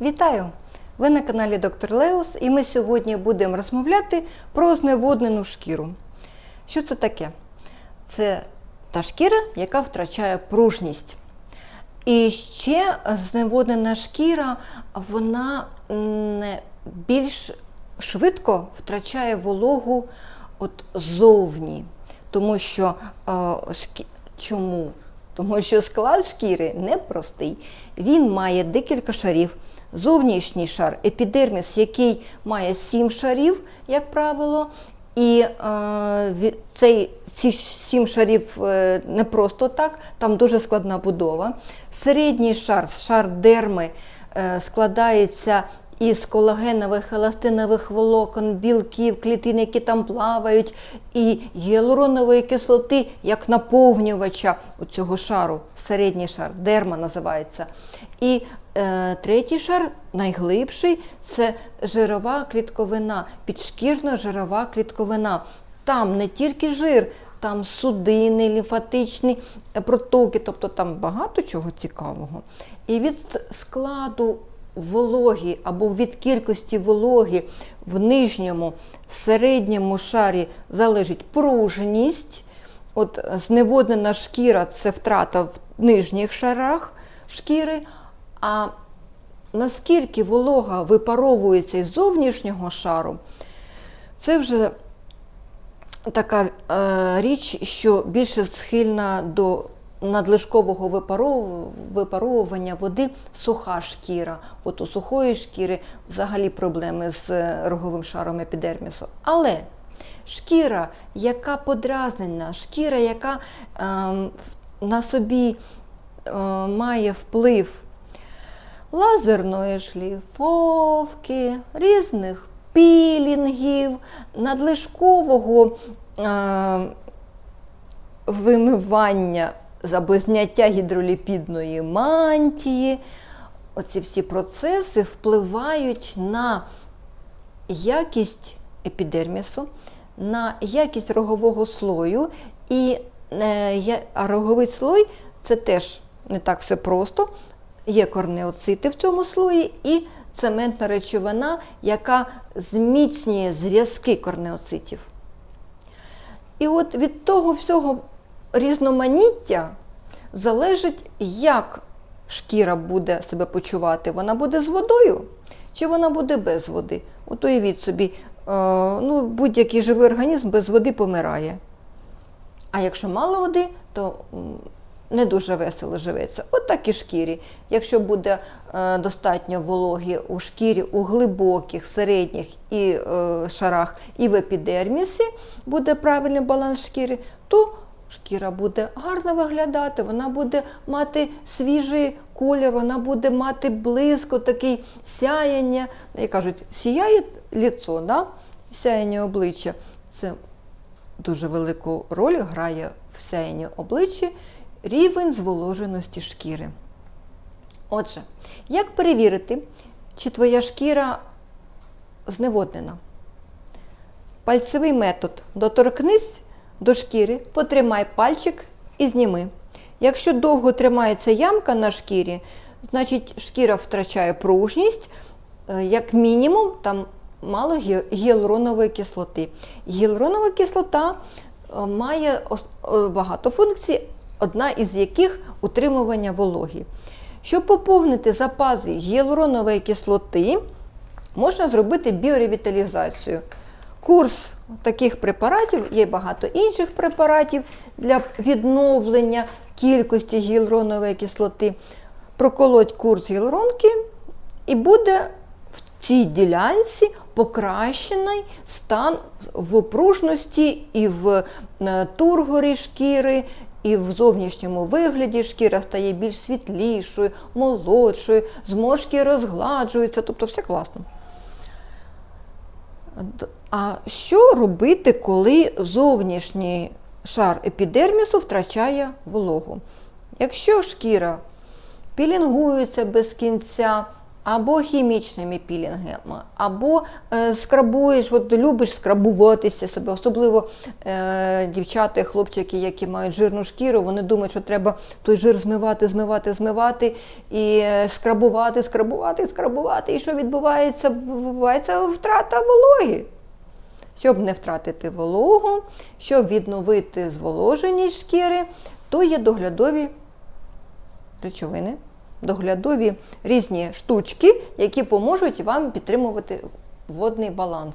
Вітаю! Ви на каналі Доктор Леус, і ми сьогодні будемо розмовляти про зневоднену шкіру. Що це таке? Це та шкіра, яка втрачає пружність. І ще зневоднена шкіра, вона більш швидко втрачає вологу от зовні. Тому що е, шкі... чому? Тому що склад шкіри непростий. Він має декілька шарів. Зовнішній шар епідерміс, який має сім шарів, як правило, і е, цей, ці сім шарів е, не просто так, там дуже складна будова. Середній шар, шар дерми, е, складається із колагенових, еластинових волокон, білків, клітин, які там плавають, і гіалуронової кислоти як наповнювача у цього шару, середній шар, дерма називається. І третій шар, найглибший, це жирова клітковина, підшкірна жирова клітковина. Там не тільки жир, там судини, лімфатичні е, протоки, тобто там багато чого цікавого. І від складу вологі або від кількості вологи в нижньому середньому шарі залежить пружність. От е, зневоднена шкіра це втрата в нижніх шарах шкіри. А наскільки волога випаровується із зовнішнього шару, це вже така е, річ, що більше схильна до надлишкового випаровування води суха шкіра. От у сухої шкіри взагалі проблеми з е, роговим шаром епідермісу. Але шкіра, яка подразнена, шкіра, яка ем, на собі е, має вплив лазерної шліфовки, різних пілінгів, надлишкового е, вимивання або зняття гідроліпідної мантії. Оці всі процеси впливають на якість епідермісу, на якість рогового слою. І е, роговий слой це теж не так все просто. Є корнеоцити в цьому слої і цементна речовина, яка зміцнює зв'язки корнеоцитів. І от від того всього різноманіття залежить, як шкіра буде себе почувати. Вона буде з водою чи вона буде без води. От уявіть собі, е, ну, будь-який живий організм без води помирає. А якщо мало води, то не дуже весело живеться. От так і шкірі. Якщо буде е, достатньо вологі у шкірі, у глибоких, середніх і е, шарах, і в епідермісі буде правильний баланс шкіри, то шкіра буде гарно виглядати, вона буде мати свіжий колір, вона буде мати блиско, такий сяяння. Як кажуть, сіяє ліцо, да? сяяння обличчя. Це дуже велику роль грає в сяянні обличчя рівень зволоженості шкіри. Отже, як перевірити, чи твоя шкіра зневоднена? Пальцевий метод. Доторкнись до шкіри, потримай пальчик і зніми. Якщо довго тримається ямка на шкірі, значить шкіра втрачає пружність, е, як мінімум, там мало гі- гіалуронової кислоти. Гіалуронова кислота е, має е, багато функцій, одна із яких утримування вологі. Щоб поповнити запаси гіалуронової кислоти, можна зробити біоревіталізацію. Курс таких препаратів, є багато інших препаратів для відновлення кількості гіалуронової кислоти. Проколоть курс гіалуронки і буде в цій ділянці покращений стан в пружності і в е, тургорі шкіри, і в зовнішньому вигляді шкіра стає більш світлішою, молодшою, зморшки розгладжуються, тобто все класно. А що робити, коли зовнішній шар епідермісу втрачає вологу? Якщо шкіра пілінгується без кінця, або хімічними пілінгами, або е, скрабуєш, от любиш скрабуватися себе, особливо е, дівчата і хлопчики, які мають жирну шкіру, вони думають, що треба той жир змивати, змивати, змивати і е, скрабувати, скрабувати, скрабувати. І що відбувається? Відбувається втрата вологи. Щоб не втратити вологу, щоб відновити зволоженість шкіри, то є доглядові речовини, доглядові різні штучки, які поможуть вам підтримувати водний баланс.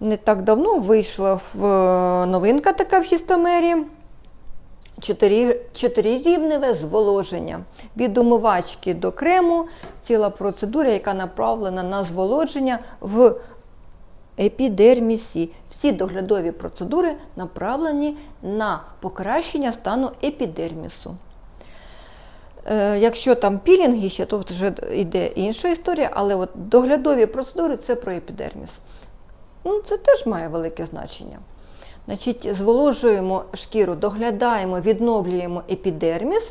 Не так давно вийшла в е, новинка така в хістомері. Чотири- Чотирирівневе зволоження. Від умивачки до крему ціла процедура, яка направлена на зволоження в епідермісі. Всі доглядові процедури направлені на покращення стану епідермісу. Е, Якщо там пілінги ще, то вже йде інша історія, але от доглядові процедури це про епідерміс. Ну, це теж має велике значення. Значить, зволожуємо шкіру, доглядаємо, відновлюємо епідерміс,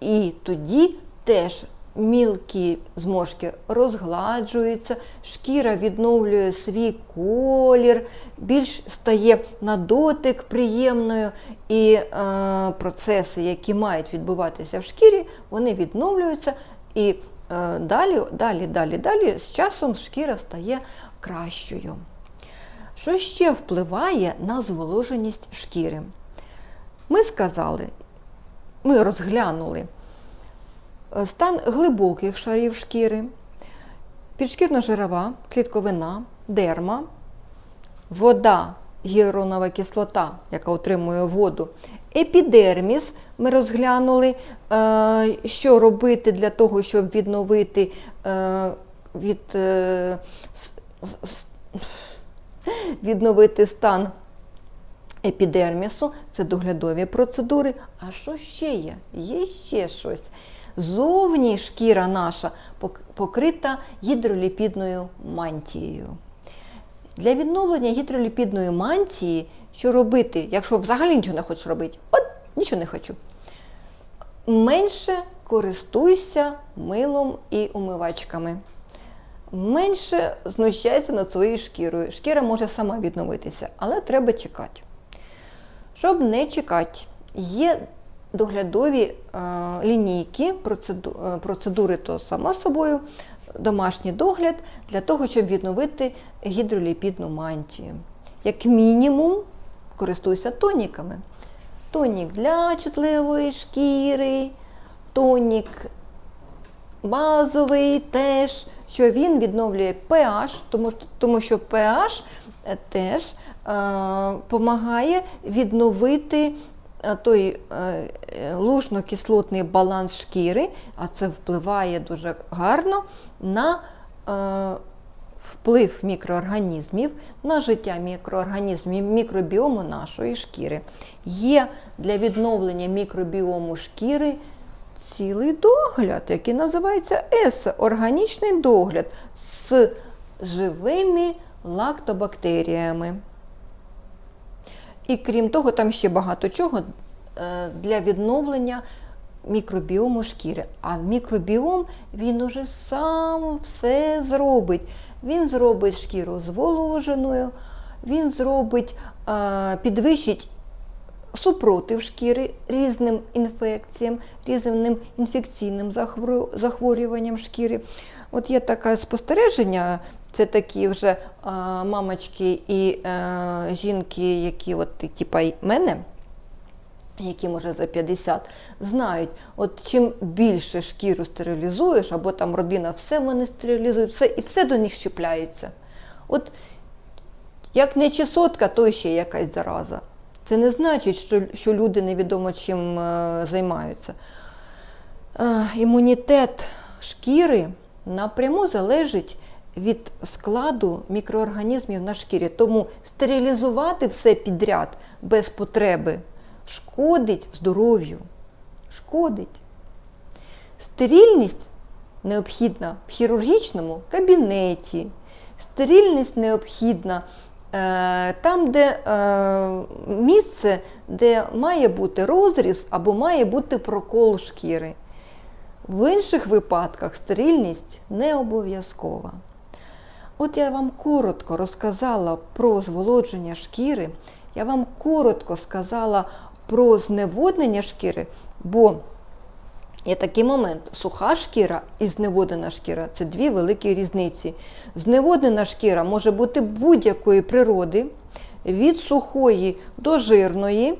і тоді теж мілкі зморшки розгладжуються, шкіра відновлює свій колір, більш стає на дотик приємною, і е, процеси, які мають відбуватися в шкірі, вони відновлюються. І е, далі, далі, далі, далі з часом шкіра стає кращою. Що ще впливає на зволоженість шкіри? Ми сказали, ми розглянули стан глибоких шарів шкіри, підшкірно-жирова, клітковина, дерма, вода, гіалуронова кислота, яка отримує воду, епідерміс. Ми розглянули, е, що робити для того, щоб відновити е, від е, відновити стан епідермісу, це доглядові процедури. А що ще є? Є ще щось. Зовні шкіра наша покрита гідроліпідною мантією. Для відновлення гідроліпідної мантії, що робити, якщо взагалі нічого не хочеш робити, от нічого не хочу. Менше користуйся милом і умивачками. Менше знущайся над своєю шкірою. Шкіра може сама відновитися, але треба чекати. Щоб не чекати, є доглядові е, лінійки, е, процедури, то само собою, домашній догляд для того, щоб відновити гідроліпідну мантію. Як мінімум, користуйся тоніками. Тонік для чутливої шкіри, тонік базовий теж, що він відновлює pH, тому, тому що pH е, теж допомагає відновити е, той е, е, лужно-кислотний баланс шкіри, а це впливає дуже гарно на е, вплив мікроорганізмів на життя мікроорганізмів, мікробіому нашої шкіри. Є для відновлення мікробіому шкіри цілий догляд, який називається ЕСА, органічний догляд з живими лактобактеріями. І крім того, там ще багато чого е, для відновлення мікробіому шкіри. А мікробіом він уже сам все зробить. Він зробить шкіру зволоженою, він зробить, е, підвищить супротив шкіри різним інфекціям, різним інфекційним захворюванням шкіри. От є таке спостереження, це такі вже а, мамочки і е, жінки, які от типа мене. Які може за 50 знають, от чим більше шкіру стерилізуєш, або там родина все вони стерилізують, все, і все до них щепляється. От як не чесотка, то ще якась зараза. Це не значить, що, що люди невідомо чим е, займаються. Е, імунітет шкіри напряму залежить від складу мікроорганізмів на шкірі. Тому стерилізувати все підряд без потреби шкодить здоров'ю. Шкодить. Стерильність необхідна в хірургічному кабінеті. Стерильність необхідна е, там, де е, місце, де має бути розріз або має бути прокол шкіри. В інших випадках стерильність не обов'язкова. От я вам коротко розказала про зволодження шкіри, я вам коротко сказала про зневоднення шкіри, бо є такий момент: суха шкіра і зневоднена шкіра це дві великі різниці. Зневоднена шкіра може бути будь-якої природи, від сухої до жирної.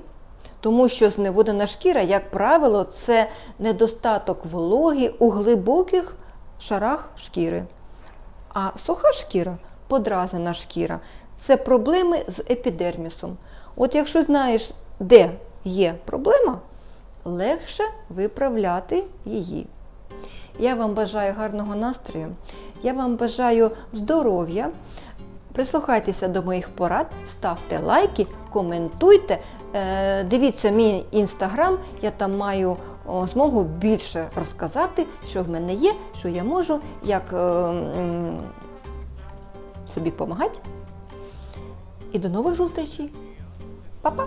Тому що зневоднена шкіра, як правило, це недостаток вологи у глибоких шарах шкіри. А суха шкіра, подразнена шкіра це проблеми з епідермісом. От якщо знаєш, де є проблема, легше виправляти її. Я вам бажаю гарного настрою, я вам бажаю здоров'я. Прислухайтеся до моїх порад, ставте лайки, коментуйте, е, дивіться мій інстаграм, я там маю змогу більше розказати, що в мене є, що я можу, як е, собі допомагати. І до нових зустрічей. Па-па!